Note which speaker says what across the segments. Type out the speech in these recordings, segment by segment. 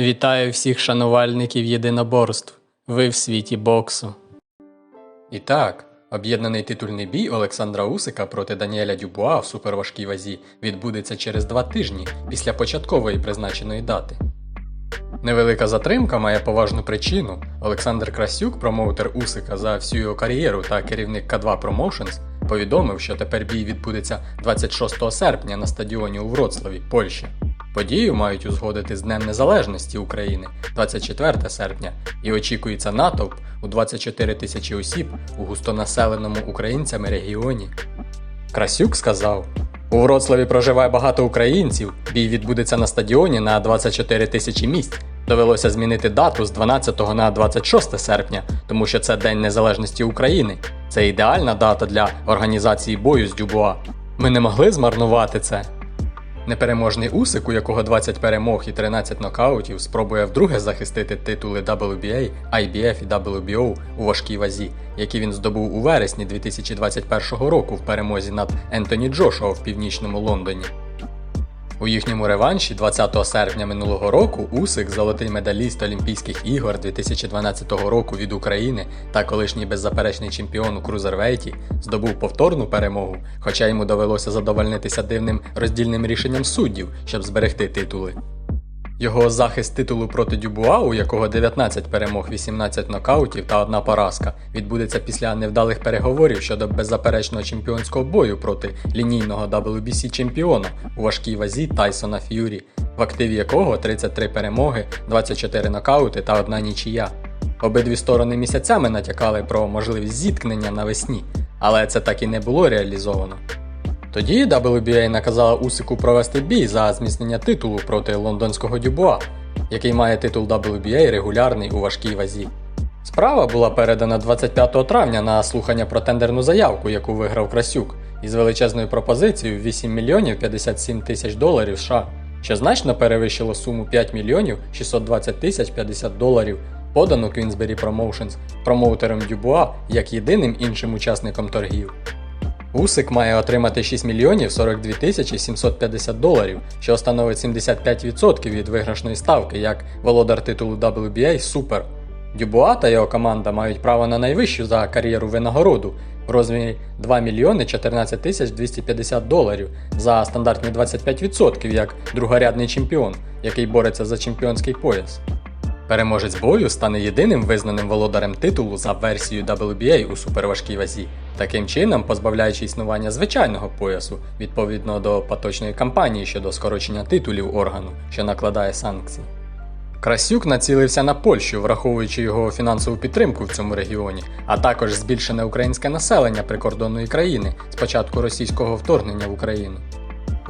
Speaker 1: Вітаю всіх шанувальників єдиноборств. Ви в світі боксу. І так, об'єднаний титульний бій Олександра Усика проти Даніеля Дюбуа в суперважкій вазі відбудеться через два тижні після початкової призначеної дати. Невелика затримка має поважну причину. Олександр Красюк, промоутер Усика за всю його кар'єру та керівник К2 Promotions, повідомив, що тепер бій відбудеться 26 серпня на стадіоні у Вроцлаві, Польща. Подію мають узгодити з Днем Незалежності України 24 серпня і очікується натовп у 24 тисячі осіб у густонаселеному українцями регіоні. Красюк сказав: у Вроцлаві проживає багато українців. Бій відбудеться на стадіоні на 24 тисячі місць. Довелося змінити дату з 12 на 26 серпня, тому що це День Незалежності України. Це ідеальна дата для організації бою з Дюбуа. Ми не могли змарнувати це. Непереможний Усик, у якого 20 перемог і 13 нокаутів, спробує вдруге захистити титули WBA, IBF і WBO у важкій вазі, які він здобув у вересні 2021 року в перемозі над Ентоні Джошуа в північному Лондоні. У їхньому реванші 20 серпня минулого року Усик, золотий медаліст Олімпійських ігор 2012 року від України та колишній беззаперечний чемпіон у крузервейті, здобув повторну перемогу, хоча йому довелося задовольнитися дивним роздільним рішенням суддів, щоб зберегти титули. Його захист титулу проти Дюбуа, у якого 19 перемог, 18 нокаутів та одна поразка, відбудеться після невдалих переговорів щодо беззаперечного чемпіонського бою проти лінійного WBC чемпіона у важкій вазі Тайсона Ф'юрі, в активі якого 33 перемоги, 24 нокаути та одна нічия. Обидві сторони місяцями натякали про можливість зіткнення навесні, але це так і не було реалізовано. Тоді WBA наказала Усику провести бій за зміцнення титулу проти лондонського Дюбуа, який має титул WBA регулярний у важкій вазі. Справа була передана 25 травня на слухання про тендерну заявку, яку виграв Красюк, із величезною пропозицією 8 мільйонів 57 тисяч доларів США, що значно перевищило суму 5 мільйонів 620 тисяч 50 доларів, подану Queensberry Promotions промоутером Дюбуа як єдиним іншим учасником торгів. Усик має отримати 6 мільйонів 42 тисячі 750 доларів, що становить 75% від виграшної ставки як володар титулу WBA Супер. Дюбуа та його команда мають право на найвищу за кар'єру винагороду в розмірі 2 мільйони 14 тисяч 250 доларів за стандартні 25% як другорядний чемпіон, який бореться за чемпіонський пояс. Переможець бою стане єдиним визнаним володарем титулу за версією WBA у суперважкій вазі, таким чином позбавляючи існування звичайного поясу відповідно до поточної кампанії щодо скорочення титулів органу, що накладає санкції. Красюк націлився на Польщу, враховуючи його фінансову підтримку в цьому регіоні, а також збільшене українське населення прикордонної країни з початку російського вторгнення в Україну.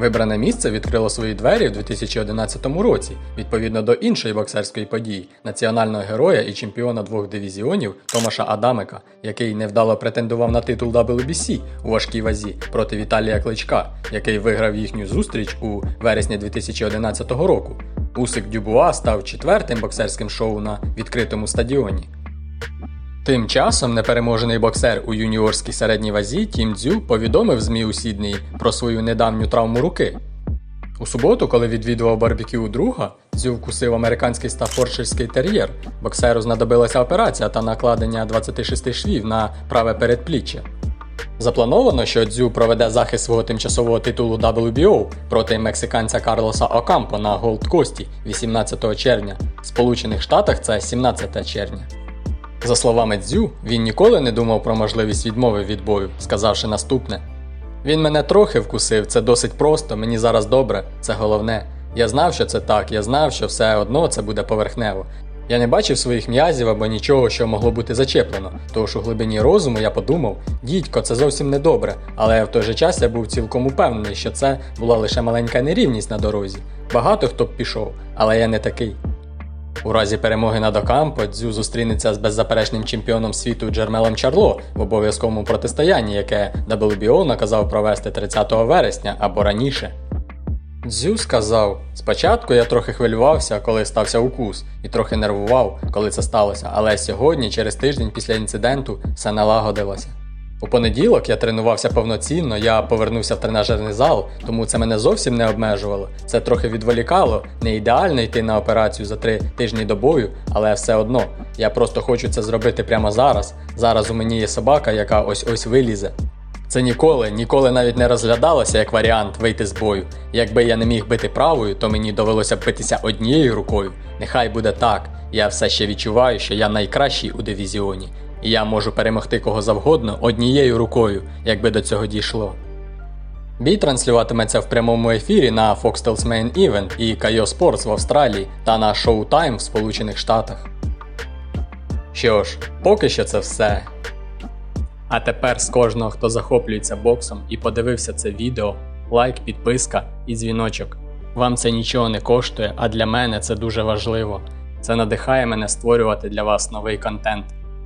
Speaker 1: Вибране місце відкрило свої двері в 2011 році, відповідно до іншої боксерської події національного героя і чемпіона двох дивізіонів Томаша Адамика, який невдало претендував на титул WBC у важкій вазі проти Віталія Кличка, який виграв їхню зустріч у вересні 2011 року. Усик Дюбуа став четвертим боксерським шоу на відкритому стадіоні. Тим часом непереможений боксер у юніорській середній вазі Тім Дзю повідомив ЗМІ у Сіднеї про свою недавню травму руки. У суботу, коли відвідував барбекю друга, Дзю вкусив американський стафорширський тер'єр. Боксеру знадобилася операція та накладення 26 швів на праве передпліччя. Заплановано, що Дзю проведе захист свого тимчасового титулу WBO проти мексиканця Карлоса Окампо на Голд Кості 18 червня. В Сполучених Штатах це 17 червня. За словами Дзю, він ніколи не думав про можливість відмови від бою, сказавши наступне: Він мене трохи вкусив, це досить просто, мені зараз добре, це головне. Я знав, що це так, я знав, що все одно це буде поверхнево. Я не бачив своїх м'язів або нічого, що могло бути зачеплено, тож у глибині розуму я подумав, дідько, це зовсім не добре, але в той же час я був цілком упевнений, що це була лише маленька нерівність на дорозі. Багато хто б пішов, але я не такий. У разі перемоги над Окампо Дзю зустрінеться з беззаперечним чемпіоном світу Джермелом Чарло в обов'язковому протистоянні, яке WBO наказав провести 30 вересня або раніше. Дзю сказав: спочатку я трохи хвилювався, коли стався укус, і трохи нервував, коли це сталося, але сьогодні, через тиждень після інциденту, все налагодилося. У понеділок я тренувався повноцінно, я повернувся в тренажерний зал, тому це мене зовсім не обмежувало. Це трохи відволікало, не ідеально йти на операцію за три тижні до бою, але все одно. Я просто хочу це зробити прямо зараз. Зараз у мені є собака, яка ось ось вилізе. Це ніколи, ніколи навіть не розглядалося як варіант вийти з бою. Якби я не міг бити правою, то мені довелося битися однією рукою. Нехай буде так. Я все ще відчуваю, що я найкращий у дивізіоні, і я можу перемогти кого завгодно однією рукою, якби до цього дійшло. Бій транслюватиметься в прямому ефірі на Foxtel's Main Event і Kayo Sports в Австралії та на Showtime в Сполучених Штатах. Що ж, поки що це все. А тепер з кожного, хто захоплюється боксом і подивився це відео, лайк, підписка і дзвіночок. Вам це нічого не коштує, а для мене це дуже важливо. Це надихає мене створювати для вас новий контент.